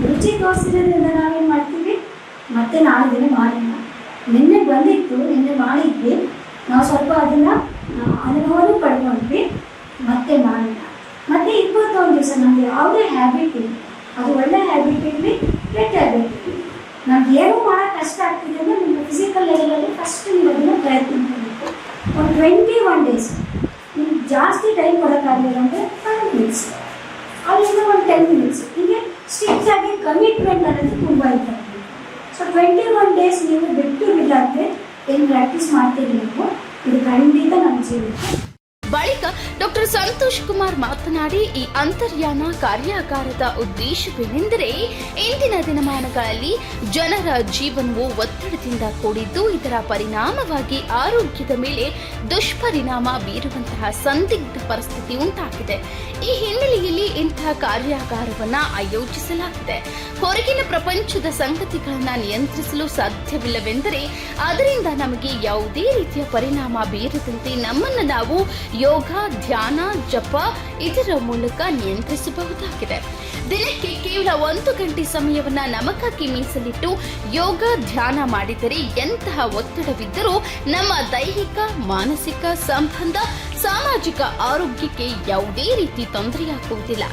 ರುಚಿ ತೋರಿಸಿದ್ರಿಂದ ನಾವೇನು ಮಾಡ್ತೀವಿ? ಮತ್ತೆ ನಾಳೆ ದಿನ ಮಾಡೋಣ ನಿನ್ನೆ ಬಂದಿತ್ತು, ನಿನ್ನೆ ಮಾಡಿದ್ವಿ. ನಾವು ಸ್ವಲ್ಪ ಅದನ್ನು ಅನುಭವನೂ ಪಡ್ಕೊಂಡ್ವಿ, ಮತ್ತೆ ಮಾಡೋಣ ಮತ್ತೆ ಇಪ್ಪತ್ತೊಂದು ದಿವಸ ನಮ್ಗೆ ಯಾವುದೇ ಹ್ಯಾಬಿಟ್ ಇಲ್ಲ. ಅದು ಒಳ್ಳೆ ಹ್ಯಾಬಿಟ್ ಇರಲಿ ಕೆಟ್ಟ ಹ್ಯಾಬಿಟ್ ಇರಲಿ. ನಮ್ಗೆ ಏನು ಮಾಡೋಕ್ಕೆ ಕಷ್ಟ ಆಗ್ತಿದೆ ಅಂದರೆ ನಿಮ್ಮ ಫಿಸಿಕಲ್ ಲೆವೆಲಲ್ಲಿ ಫಸ್ಟ್ ನೀವು ಅದನ್ನು ಪ್ರಯತ್ನ ಮಾಡಬೇಕು ಒಂದು ಟ್ವೆಂಟಿ ಒನ್ ಡೇಸ್ ನಿಮ್ಗೆ ಜಾಸ್ತಿ ಟೈಮ್ ಕೊಡೋಕ್ಕಾಗಲಿಲ್ಲ ಅಂದರೆ ಫೈವ್ ಮಿನಿಟ್ಸ್ ಅಲ್ಲಿಂದ ಒಂದು ಟೆನ್ ಮಿನಿಟ್ಸ್ ಹೀಗೆ ಸ್ಟಿಚ್ ಆಗಿ ಕಮಿಟ್ಮೆಂಟ್ ಅನ್ನೋದು ತುಂಬ ಇರ್ತದೆ. ಸೊ ಟ್ವೆಂಟಿ ಒನ್ ಡೇಸ್ ನೀವು ಬಿಟ್ಟು ಬಿಡಾದ್ರೆ ಏನು ಪ್ರಾಕ್ಟೀಸ್ ಮಾಡ್ತೀರಿ ನೀವು? ಇದು ಖಂಡಿತ ನಮ್ಮ ಜೀವಿತ. ಬಳಿಕ ಡಾಕ್ಟರ್ ಸಂತೋಷ್ ಕುಮಾರ್ ಮಾತನಾಡಿ, ಈ ಅಂತರ್ಯಾನ ಕಾರ್ಯಾಗಾರದ ಉದ್ದೇಶವೇನೆಂದರೆ, ಇಂದಿನ ದಿನಮಾನಗಳಲ್ಲಿ ಜನರ ಜೀವನವು ಒತ್ತಡದಿಂದ ಕೂಡಿದ್ದು, ಇದರ ಪರಿಣಾಮವಾಗಿ ಆರೋಗ್ಯದ ಮೇಲೆ ದುಷ್ಪರಿಣಾಮ ಬೀರುವಂತಹ ಸಂದಿಗ್ಧ ಪರಿಸ್ಥಿತಿ ಉಂಟಾಗಿದೆ. ಈ ಹಿನ್ನೆಲೆಯಲ್ಲಿ ಇಂತಹ ಕಾರ್ಯಾಗಾರವನ್ನ ಆಯೋಜಿಸಲಾಗಿದೆ. ಹೊರಗಿನ ಪ್ರಪಂಚದ ಸಂಗತಿಗಳನ್ನ ನಿಯಂತ್ರಿಸಲು ಸಾಧ್ಯವಿಲ್ಲವೆಂದರೆ, ಅದರಿಂದ ನಮಗೆ ಯಾವುದೇ ರೀತಿಯ ಪರಿಣಾಮ ಬೀರದಂತೆ ನಮ್ಮನ್ನು ನಾವು ಯೋಗ, ಧ್ಯಾನ, ಜಪ ಇದರ ಮೂಲಕ ನಿಯಂತ್ರಿಸಬಹುದಾಗಿದೆ. ದಿನಕ್ಕೆ ಕೇವಲ ಒಂದು ಗಂಟೆ ಸಮಯವನ್ನ ನಮಗಾಗಿ ಮೀಸಲಿಟ್ಟು ಯೋಗ, ಧ್ಯಾನ ಮಾಡಿದರೆ ಎಂತಹ ಒತ್ತಡವಿದ್ದರೂ ನಮ್ಮ ದೈಹಿಕ, ಮಾನಸಿಕ ಸಂಬಂಧ, ಸಾಮಾಜಿಕ ಆರೋಗ್ಯಕ್ಕೆ ಯಾವುದೇ ರೀತಿ ತೊಂದರೆಯಾಗುವುದಿಲ್ಲ.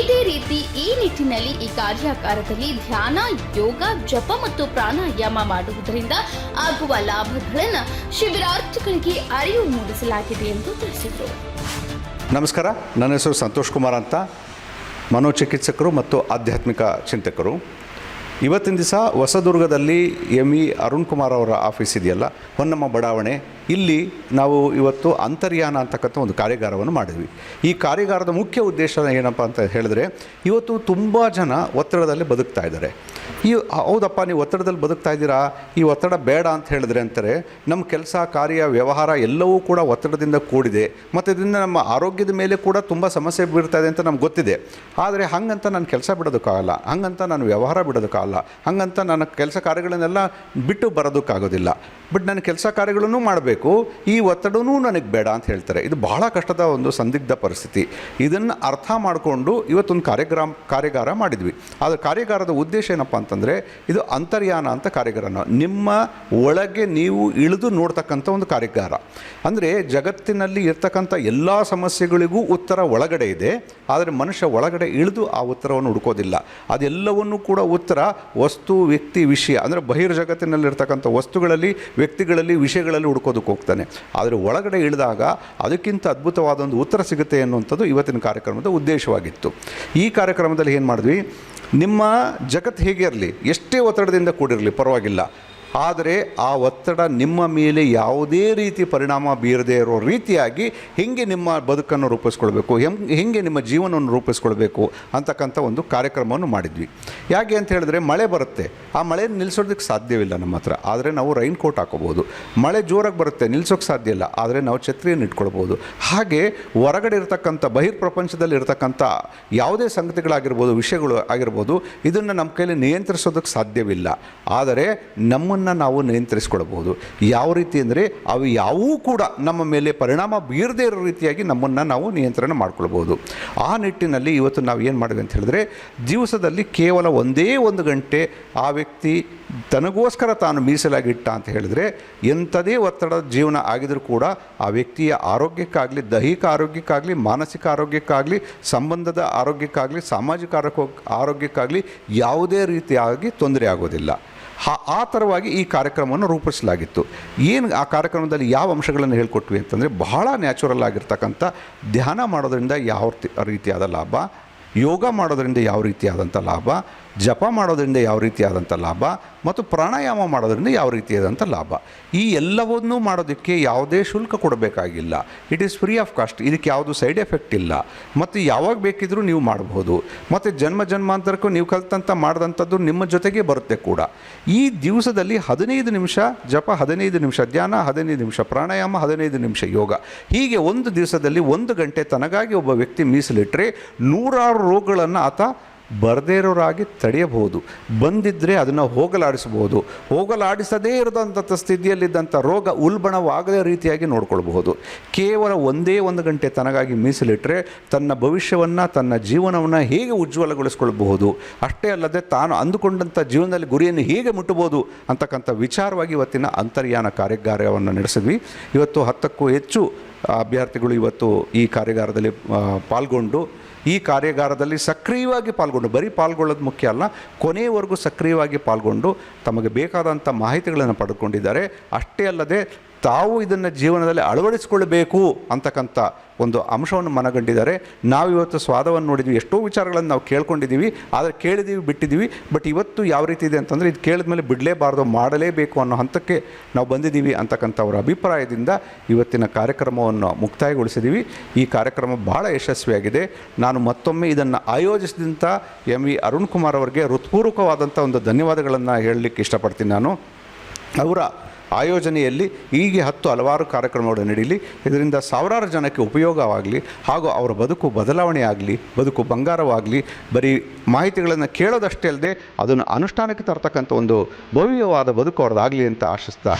ಇದೇ ರೀತಿ ಈ ನಿಟ್ಟಿನಲ್ಲಿ ಈ ಕಾರ್ಯಾಗಾರದಲ್ಲಿ ಧ್ಯಾನ, ಯೋಗ, ಜಪ ಮತ್ತು ಪ್ರಾಣಾಯಾಮ ಮಾಡುವುದರಿಂದ ಆಗುವ ಲಾಭಗಳನ್ನು ಶಿಬಿರಾರ್ಥಿಗಳಿಗೆ ಅರಿವು ಮೂಡಿಸಲಾಗಿದೆ ಎಂದು ತಿಳಿಸಿದರು. ನಮಸ್ಕಾರ. ನನ್ನ ಹೆಸರು ಸಂತೋಷ್ ಕುಮಾರ್ ಅಂತ. ಮನೋಚಿಕಿತ್ಸಕರು ಮತ್ತು ಆಧ್ಯಾತ್ಮಿಕ ಚಿಂತಕರು. ಇವತ್ತಿನ ದಿವಸ ಹೊಸದುರ್ಗದಲ್ಲಿ ಎಂ ಇ ಅರುಣ್ ಕುಮಾರ್ ಅವರ ಆಫೀಸ್ ಇದೆಯಲ್ಲ ಹೊನ್ನಮ್ಮ ಬಡಾವಣೆ ಇಲ್ಲಿ ನಾವು ಇವತ್ತು ಅಂತರ್ಯಾನ ಅಂತಕ್ಕಂಥ ಒಂದು ಕಾರ್ಯಾಗಾರವನ್ನು ಮಾಡಿದ್ವಿ. ಈ ಕಾರ್ಯಾಗಾರದ ಮುಖ್ಯ ಉದ್ದೇಶ ಏನಪ್ಪ ಅಂತ ಹೇಳಿದ್ರೆ, ಇವತ್ತು ತುಂಬ ಜನ ಒತ್ತಡದಲ್ಲಿ ಬದುಕ್ತಾ ಇದ್ದಾರೆ. ಈ ಹೌದಪ್ಪ, ನೀವು ಒತ್ತಡದಲ್ಲಿ ಬದುಕ್ತಾ ಇದ್ದೀರಾ? ಈ ಒತ್ತಡ ಬೇಡ ಅಂತ ಹೇಳಿದ್ರೆ ಅಂತಾರೆ, ನಮ್ಮ ಕೆಲಸ, ಕಾರ್ಯ, ವ್ಯವಹಾರ ಎಲ್ಲವೂ ಕೂಡ ಒತ್ತಡದಿಂದ ಕೂಡಿದೆ. ಮತ್ತು ಇದರಿಂದ ನಮ್ಮ ಆರೋಗ್ಯದ ಮೇಲೆ ಕೂಡ ತುಂಬ ಸಮಸ್ಯೆ ಬೀರ್ತಾ ಇದೆ ಅಂತ ನಮ್ಗೆ ಗೊತ್ತಿದೆ. ಆದರೆ ಹಾಗಂತ ನಾನು ಕೆಲಸ ಬಿಡೋದಕ್ಕಾಗಲ್ಲ, ಹಾಗಂತ ನಾನು ವ್ಯವಹಾರ ಬಿಡೋದಕ್ಕಾಗಲ್ಲ, ಹಾಗಂತ ನನ್ನ ಕೆಲಸ ಕಾರ್ಯಗಳನ್ನೆಲ್ಲ ಬಿಟ್ಟು ಬರೋದಕ್ಕಾಗೋದಿಲ್ಲ. ಬಟ್ ನನ್ನ ಕೆಲಸ ಕಾರ್ಯಗಳನ್ನು ಮಾಡಬೇಕು. ಈ ಒತ್ತಡವೂ ನನಗೆ ಬೇಡ ಅಂತ ಹೇಳ್ತಾರೆ. ಇದು ಬಹಳ ಕಷ್ಟದ ಒಂದು ಸಂದಿಗ್ಧ ಪರಿಸ್ಥಿತಿ. ಇದನ್ನು ಅರ್ಥ ಮಾಡಿಕೊಂಡು ಇವತ್ತೊಂದು ಕಾರ್ಯಕ್ರಮ ಕಾರ್ಯಾಗಾರ ಮಾಡಿದ್ವಿ. ಆದರೆ ಕಾರ್ಯಾಗಾರದ ಉದ್ದೇಶ ಏನಪ್ಪ ಅಂತಂದರೆ, ಇದು ಅಂತರ್ಯಾನ ಅಂತ ಕಾರ್ಯಾಗಾರನ. ನಿಮ್ಮ ಒಳಗೆ ನೀವು ಇಳಿದು ನೋಡ್ತಕ್ಕಂಥ ಒಂದು ಕಾರ್ಯಾಗಾರ. ಅಂದರೆ ಜಗತ್ತಿನಲ್ಲಿ ಇರ್ತಕ್ಕಂಥ ಎಲ್ಲ ಸಮಸ್ಯೆಗಳಿಗೂ ಉತ್ತರ ಒಳಗಡೆ ಇದೆ, ಆದರೆ ಮನುಷ್ಯ ಒಳಗಡೆ ಇಳಿದು ಆ ಉತ್ತರವನ್ನು ಹುಡುಕೋದಿಲ್ಲ. ಅದೆಲ್ಲವನ್ನೂ ಕೂಡ ಉತ್ತರ ವಸ್ತು ವ್ಯಕ್ತಿ ವಿಷಯ. ಅಂದರೆ ಬಹಿರ್ ಜಗತ್ತಿನಲ್ಲಿರ್ತಕ್ಕಂಥ ವಸ್ತುಗಳಲ್ಲಿ, ವ್ಯಕ್ತಿಗಳಲ್ಲಿ, ವಿಷಯಗಳಲ್ಲಿ ಹುಡುಕೋದಕ್ಕೆ ಹೋಗ್ತಾನೆ. ಆದರೆ ಒಳಗಡೆ ಇಳಿದಾಗ ಅದಕ್ಕಿಂತ ಅದ್ಭುತವಾದ ಒಂದು ಉತ್ತರ ಸಿಗುತ್ತೆ ಅನ್ನುವಂಥದ್ದು ಇವತ್ತಿನ ಕಾರ್ಯಕ್ರಮದ ಉದ್ದೇಶವಾಗಿತ್ತು. ಈ ಕಾರ್ಯಕ್ರಮದಲ್ಲಿ ಏನು ಮಾಡಿದ್ವಿ? ನಿಮ್ಮ ಜಗತ್ತು ಹೇಗೆ ಇರಲಿ? ಎಷ್ಟೇ ಒತ್ತಡದಿಂದ ಕೂಡಿರಲಿ, ಪರವಾಗಿಲ್ಲ. ಆದರೆ ಆ ಒತ್ತಡ ನಿಮ್ಮ ಮೇಲೆ ಯಾವುದೇ ರೀತಿ ಪರಿಣಾಮ ಬೀರದೇ ಇರೋ ರೀತಿಯಾಗಿ ಹೇಗೆ ನಿಮ್ಮ ಬದುಕನ್ನು ರೂಪಿಸ್ಕೊಳ್ಬೇಕು ಹೆಂಗೆ ಹೇಗೆ ನಿಮ್ಮ ಜೀವನವನ್ನು ರೂಪಿಸ್ಕೊಳ್ಬೇಕು ಅಂತಕ್ಕಂಥ ಒಂದು ಕಾರ್ಯಕ್ರಮವನ್ನು ಮಾಡಿದ್ವಿ. ಯಾಕೆ ಅಂತ ಹೇಳಿದ್ರೆ ಮಳೆ ಬರುತ್ತೆ. ಆ ಮಳೆ ನಿಲ್ಲಿಸೋದಕ್ಕೆ ಸಾಧ್ಯವಿಲ್ಲ ನಮ್ಮ ಹತ್ರ. ಆದರೆ ನಾವು ರೈನ್ ಕೋಟ್ ಹಾಕೋಬೋದು. ಮಳೆ ಜೋರಾಗಿ ಬರುತ್ತೆ ನಿಲ್ಸೋಕ್ಕೆ ಸಾಧ್ಯ ಇಲ್ಲ. ಆದರೆ ನಾವು ಛತ್ರಿಯನ್ನು ಇಟ್ಕೊಳ್ಬೋದು. ಹಾಗೆ ಹೊರಗಡೆ ಇರತಕ್ಕಂಥ, ಬಹಿರ್ ಪ್ರಪಂಚದಲ್ಲಿ ಇರತಕ್ಕಂಥ ಯಾವುದೇ ಸಂಗತಿಗಳಾಗಿರ್ಬೋದು, ವಿಷಯಗಳು ಆಗಿರ್ಬೋದು, ಇದನ್ನು ನಮ್ಮ ಕೈಯಲ್ಲಿ ನಿಯಂತ್ರಿಸೋದಕ್ಕೆ ಸಾಧ್ಯವಿಲ್ಲ. ಆದರೆ ನಮ್ಮನ್ನು ನಾವು ನಿಯಂತ್ರಿಸ್ಕೊಳ್ಬೋದು ಯಾವ ರೀತಿ ಅಂದರೆ ಅವು ಯಾವೂ ಕೂಡ ನಮ್ಮ ಮೇಲೆ ಪರಿಣಾಮ ಬೀರದೇ ಇರೋ ರೀತಿಯಾಗಿ ನಮ್ಮನ್ನು ನಾವು ನಿಯಂತ್ರಣ ಮಾಡ್ಕೊಳ್ಬೋದು ಆ ನಿಟ್ಟಿನಲ್ಲಿ ಇವತ್ತು ನಾವು ಏನು ಮಾಡಿದೆ ಅಂತ ಹೇಳಿದ್ರೆ ದಿವಸದಲ್ಲಿ ಕೇವಲ ಒಂದೇ ಒಂದು ಗಂಟೆ ಆ ವ್ಯಕ್ತಿ ತನಗೋಸ್ಕರ ತಾನು ಮೀಸಲಾಗಿಟ್ಟ ಅಂತ ಹೇಳಿದ್ರೆ ಎಂಥದೇ ಒತ್ತಡದ ಜೀವನ ಆಗಿದರೂ ಕೂಡ ಆ ವ್ಯಕ್ತಿಯ ಆರೋಗ್ಯಕ್ಕಾಗಲಿ, ದೈಹಿಕ ಆರೋಗ್ಯಕ್ಕಾಗಲಿ, ಮಾನಸಿಕ ಆರೋಗ್ಯಕ್ಕಾಗಲಿ, ಸಂಬಂಧದ ಆರೋಗ್ಯಕ್ಕಾಗಲಿ, ಸಾಮಾಜಿಕ ಆರೋಗ್ಯ, ಆರೋಗ್ಯಕ್ಕಾಗಲಿ ಯಾವುದೇ ರೀತಿಯಾಗಿ ತೊಂದರೆ ಆಗೋದಿಲ್ಲ. ಆ- ಥರವಾಗಿ ಈ ಕಾರ್ಯಕ್ರಮವನ್ನು ರೂಪಿಸಲಾಗಿತ್ತು. ಏನು ಆ ಕಾರ್ಯಕ್ರಮದಲ್ಲಿ ಯಾವ ಅಂಶಗಳನ್ನು ಹೇಳ್ಕೊಟ್ವಿ ಅಂತಂದರೆ ಬಹಳ ನ್ಯಾಚುರಲ್ ಆಗಿರ್ತಕ್ಕಂಥ ಧ್ಯಾನ ಮಾಡೋದರಿಂದ ಯಾವ ರೀತಿಯಾದ ಲಾಭ, ಯೋಗ ಮಾಡೋದರಿಂದ ಯಾವ ರೀತಿಯಾದಂಥ ಲಾಭ ಜಪ ಮಾಡೋದರಿಂದ ಯಾವ ರೀತಿಯಾದಂಥ ಲಾಭ ಮತ್ತು ಪ್ರಾಣಾಯಾಮ ಮಾಡೋದರಿಂದ ಯಾವ ರೀತಿಯಾದಂಥ ಲಾಭ. ಈ ಎಲ್ಲವನ್ನೂ ಮಾಡೋದಕ್ಕೆ ಯಾವುದೇ ಶುಲ್ಕ ಕೊಡಬೇಕಾಗಿಲ್ಲ. It is free of cost ಇದಕ್ಕೆ ಯಾವುದು ಸೈಡ್ ಎಫೆಕ್ಟ್ ಇಲ್ಲ. ಮತ್ತು ಯಾವಾಗ ಬೇಕಿದ್ರೂ ನೀವು ಮಾಡ್ಬೋದು. ಮತ್ತು ಜನ್ಮ ಜನ್ಮಾಂತರಕ್ಕೂ ನೀವು ಕಲ್ತಂಥ, ಮಾಡಿದಂಥದ್ದು ನಿಮ್ಮ ಜೊತೆಗೆ ಬರುತ್ತೆ ಕೂಡ. ಈ ದಿವಸದಲ್ಲಿ ಹದಿನೈದು ನಿಮಿಷ ಜಪ, ಹದಿನೈದು ನಿಮಿಷ ಧ್ಯಾನ, ಹದಿನೈದು ನಿಮಿಷ ಪ್ರಾಣಾಯಾಮ, ಹದಿನೈದು ನಿಮಿಷ ಯೋಗ. ಹೀಗೆ ಒಂದು ದಿವಸದಲ್ಲಿ ಒಂದು ಗಂಟೆ ತನಗಾಗಿ ಒಬ್ಬ ವ್ಯಕ್ತಿ ಮೀಸಲಿಟ್ಟರೆ ನೂರಾರು ರೋಗಗಳನ್ನು ಆತ ಬರದೇ ಇರೋರಾಗಿ ತಡೆಯಬಹುದು. ಬಂದಿದ್ದರೆ ಅದನ್ನು ಹೋಗಲಾಡಿಸಬಹುದು. ಹೋಗಲಾಡಿಸದೇ ಇರದಂಥ ಸ್ಥಿತಿಯಲ್ಲಿದ್ದಂಥ ರೋಗ ಉಲ್ಬಣವಾಗದೇ ರೀತಿಯಾಗಿ ನೋಡ್ಕೊಳ್ಬಹುದು. ಕೇವಲ ಒಂದೇ ಒಂದು ಗಂಟೆ ತನಗಾಗಿ ಮೀಸಲಿಟ್ಟರೆ ತನ್ನ ಭವಿಷ್ಯವನ್ನು, ತನ್ನ ಜೀವನವನ್ನು ಹೇಗೆ ಉಜ್ವಲಗೊಳಿಸ್ಕೊಳ್ಬಹುದು ಅಷ್ಟೇ ಅಲ್ಲದೆ ತಾನು ಅಂದುಕೊಂಡಂಥ ಜೀವನದಲ್ಲಿ ಗುರಿಯನ್ನು ಹೇಗೆ ಮುಟ್ಟಬಹುದು ಅಂತಕ್ಕಂಥ ವಿಚಾರವಾಗಿ ಇವತ್ತಿನ ಅಂತರ್ಯಾನ ಕಾರ್ಯಾಗಾರವನ್ನು ನಡೆಸಿದ್ವಿ. ಇವತ್ತು ಹತ್ತಕ್ಕೂ ಹೆಚ್ಚು ಅಭ್ಯರ್ಥಿಗಳು ಇವತ್ತು ಈ ಕಾರ್ಯಾಗಾರದಲ್ಲಿ ಪಾಲ್ಗೊಂಡು ಈ ಕಾರ್ಯಾಗಾರದಲ್ಲಿ ಸಕ್ರಿಯವಾಗಿ ಪಾಲ್ಗೊಂಡು, ಬರೀ ಪಾಲ್ಗೊಳ್ಳೋದು ಮುಖ್ಯ ಅಲ್ಲ ಕೊನೆಯವರೆಗೂ ಸಕ್ರಿಯವಾಗಿ ಪಾಲ್ಗೊಂಡು ತಮಗೆ ಬೇಕಾದಂಥ ಮಾಹಿತಿಗಳನ್ನು ಪಡೆದುಕೊಂಡಿದ್ದಾರೆ ಅಷ್ಟೇ ಅಲ್ಲದೆ ತಾವು ಇದನ್ನು ಜೀವನದಲ್ಲಿ ಅಳವಡಿಸಿಕೊಳ್ಬೇಕು ಅಂತಕ್ಕಂಥ ಒಂದು ಅಂಶವನ್ನು ಮನಗಂಡಿದ್ದಾರೆ. ನಾವು ಇವತ್ತು ಸ್ವಾದವನ್ನು ನೋಡಿದ್ವಿ, ಎಷ್ಟೋ ವಿಚಾರಗಳನ್ನು ನಾವು ಕೇಳ್ಕೊಂಡಿದ್ದೀವಿ, ಆದರೆ ಕೇಳಿದ್ದೀವಿ ಬಿಟ್ಟಿದ್ದೀವಿ, ಬಟ್ ಇವತ್ತು ಯಾವ ರೀತಿ ಇದೆ ಅಂತಂದರೆ ಇದು ಕೇಳಿದ ಮೇಲೆ ಬಿಡಲೇಬಾರ್ದು, ಮಾಡಲೇಬೇಕು ಅನ್ನೋ ಹಂತಕ್ಕೆ ನಾವು ಬಂದಿದ್ದೀವಿ ಅಂತಕ್ಕಂಥ ಅವರ ಅಭಿಪ್ರಾಯದಿಂದ ಇವತ್ತಿನ ಕಾರ್ಯಕ್ರಮವನ್ನು ಮುಕ್ತಾಯಗೊಳಿಸಿದ್ದೀವಿ. ಈ ಕಾರ್ಯಕ್ರಮ ಬಹಳ ಯಶಸ್ವಿಯಾಗಿದೆ. ನಾನು ಮತ್ತೊಮ್ಮೆ ಇದನ್ನು ಆಯೋಜಿಸಿದಂಥ ಎಂ ವಿ ಅರುಣ್ ಕುಮಾರ್ ಅವರಿಗೆ ಹೃತ್ಪೂರ್ವಕವಾದಂಥ ಒಂದು ಧನ್ಯವಾದಗಳನ್ನು ಹೇಳಲಿಕ್ಕೆ ಇಷ್ಟಪಡ್ತೀನಿ ನಾನು. ಅವರ ಆಯೋಜನೆಯಲ್ಲಿ ಹೀಗೆ ಹತ್ತು ಹಲವಾರು ಕಾರ್ಯಕ್ರಮಗಳು ನಡೀಲಿ ಇದರಿಂದ ಸಾವಿರಾರು ಜನಕ್ಕೆ ಉಪಯೋಗವಾಗಲಿ ಹಾಗೂ ಅವರ ಬದುಕು ಬದಲಾವಣೆ ಆಗಲಿ ಬದುಕು ಬಂಗಾರವಾಗಲಿ, ಬರೀ ಮಾಹಿತಿಗಳನ್ನು ಕೇಳೋದಷ್ಟೇ ಅಲ್ಲದೆ ಅದನ್ನು ಅನುಷ್ಠಾನಕ್ಕೆ ತರ್ತಕ್ಕಂಥ ಒಂದು ಭವ್ಯವಾದ ಬದುಕು ಅವ್ರದ್ದಾಗಲಿ ಅಂತ ಆಶಿಸ್ತಾ